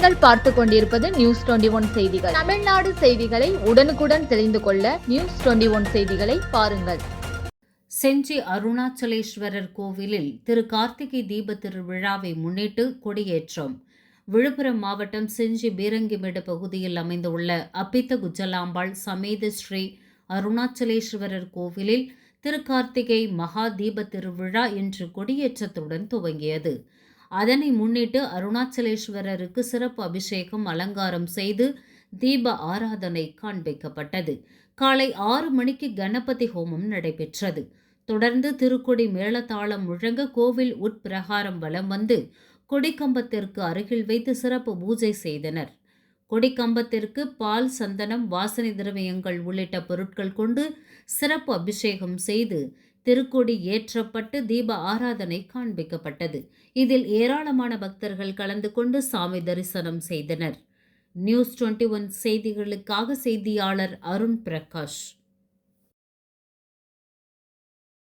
பார்த்து கொண்டிருப்பது news twenty one செய்திகள். தமிழ்நாடு செய்திகளை உடனுக்குடன் தெரிந்து கொள்ள நியூஸ் டுவெண்டி ஒன் செய்திகளை பாருங்கள். செஞ்சி அருணாச்சலேஸ்வரர் கோவிலில் திரு கார்த்திகை தீப திருவிழாவை முன்னிட்டு கொடியேற்றம். விழுப்புரம் மாவட்டம் செஞ்சி பீரங்கிமேடு பகுதியில் அமைந்துள்ள அப்பித்த குஜலாம்பாள் சமேத ஸ்ரீ அருணாச்சலேஸ்வரர் கோவிலில் திருக்கார்த்திகை மகா தீப திருவிழா இன்று கொடியேற்றத்துடன் துவங்கியது. அதனை முன்னிட்டு அருணாச்சலேஸ்வரருக்கு சிறப்பு அபிஷேகம் அலங்காரம் செய்து தீப ஆராதனை காண்பிக்கப்பட்டது. காலை ஆறு மணிக்கு கணபதி ஹோமம் நடைபெற்றது. தொடர்ந்து திருக்கொடி மேளதாளம் முழங்க கோவில் உட்பிரகாரம் வலம் வந்து கொடிக்கம்பத்திற்கு அருகில் வைத்து சிறப்பு பூஜை செய்தனர். கொடிக்கம்பத்திற்கு பால் சந்தனம் வாசனை திரவியங்கள் உள்ளிட்ட பொருட்கள் கொண்டு சிறப்பு அபிஷேகம் செய்து திருக்கொடி ஏற்றப்பட்டு தீப ஆராதனை காண்பிக்கப்பட்டது. இதில் ஏராளமான பக்தர்கள் கலந்து கொண்டு சாமி தரிசனம் செய்தனர். நியூஸ் டுவெண்ட்டி ஒன் செய்திகளுக்காக செய்தியாளர் அருண் பிரகாஷ்.